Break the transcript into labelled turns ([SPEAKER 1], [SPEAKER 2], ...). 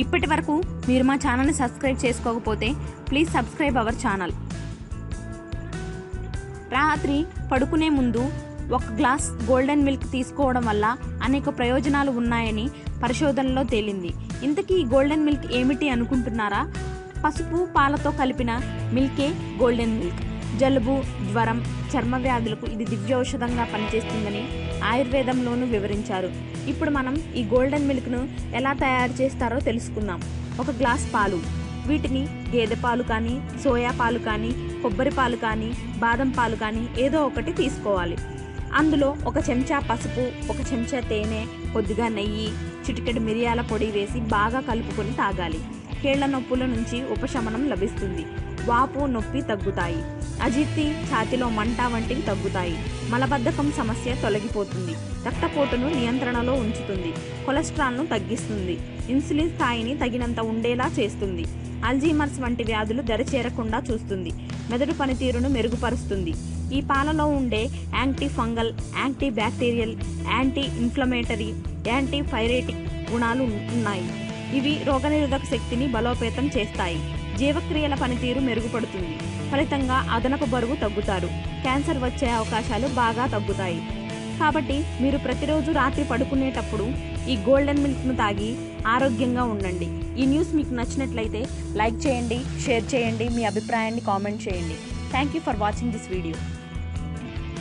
[SPEAKER 1] ఇప్పటి వరకు మీరు మా ఛానల్ని సబ్స్క్రైబ్ చేసుకోకపోతే ప్లీజ్ సబ్స్క్రైబ్ అవర్ ఛానల్. రాత్రి పడుకునే ముందు ఒక గ్లాస్ గోల్డెన్ మిల్క్ తీసుకోవడం వల్ల అనేక ప్రయోజనాలు ఉన్నాయని పరిశోధనలో తేలింది. ఇంతకీ ఈ గోల్డెన్ మిల్క్ ఏమిటి అనుకుంటున్నారా? పసుపు పాలతో కలిపిన మిల్కే గోల్డెన్ మిల్క్. జలుబు జ్వరం చర్మ వ్యాధులకు ఇది దివ్యౌషధంగా పనిచేస్తుందని ఆయుర్వేదంలోనూ వివరించారు. ఇప్పుడు మనం ఈ గోల్డెన్ మిల్క్ను ఎలా తయారు చేస్తారో తెలుసుకుందాం. ఒక గ్లాస్ పాలు. వీటిని గేదె పాలు కానీ సోయా పాలు కానీ కొబ్బరి పాలు కానీ బాదం పాలు కానీ ఏదో ఒకటి తీసుకోవాలి. అందులో ఒక చెంచా పసుపు ఒక చెంచా తేనె కొద్దిగా నెయ్యి చిటికెడు మిరియాల పొడి వేసి బాగా కలుపుకొని తాగాలి. కీళ్ళ నొప్పుల నుంచి ఉపశమనం లభిస్తుంది. వాపు నొప్పి తగ్గుతాయి. అజిత్తి ఛాతిలో మంట వంటివి తగ్గుతాయి. మలబద్ధకం సమస్య తొలగిపోతుంది. రక్తపోటును నియంత్రణలో ఉంచుతుంది. కొలెస్ట్రాల్ను తగ్గిస్తుంది. ఇన్సులిన్ స్థాయిని తగినంత ఉండేలా చేస్తుంది. అల్జీమర్స్ వంటి వ్యాధులు దరిచేరకుండా చూస్తుంది. మెదడు పనితీరును మెరుగుపరుస్తుంది. ఈ పాలలో ఉండే anti fungal anti bacterial anti inflammatory anti pyretic గుణాలు ఉన్నాయి. ఇవి రోగనిరోధక శక్తిని బలోపేతం చేస్తాయి. జీవక్రియల పనితీరు మెరుగుపడుతుంది. ఫలితంగా అదనపు బరువు తగ్గుతారు. క్యాన్సర్ వచ్చే అవకాశాలు బాగా తగ్గుతాయి. కాబట్టి మీరు ప్రతిరోజు రాత్రి పడుకునేటప్పుడు ఈ గోల్డెన్ మిల్క్ను తాగి ఆరోగ్యంగా ఉండండి. ఈ న్యూస్ మీకు నచ్చినట్లయితే లైక్ చేయండి షేర్ చేయండి మీ అభిప్రాయాన్ని కామెంట్ చేయండి. Thank you for watching this video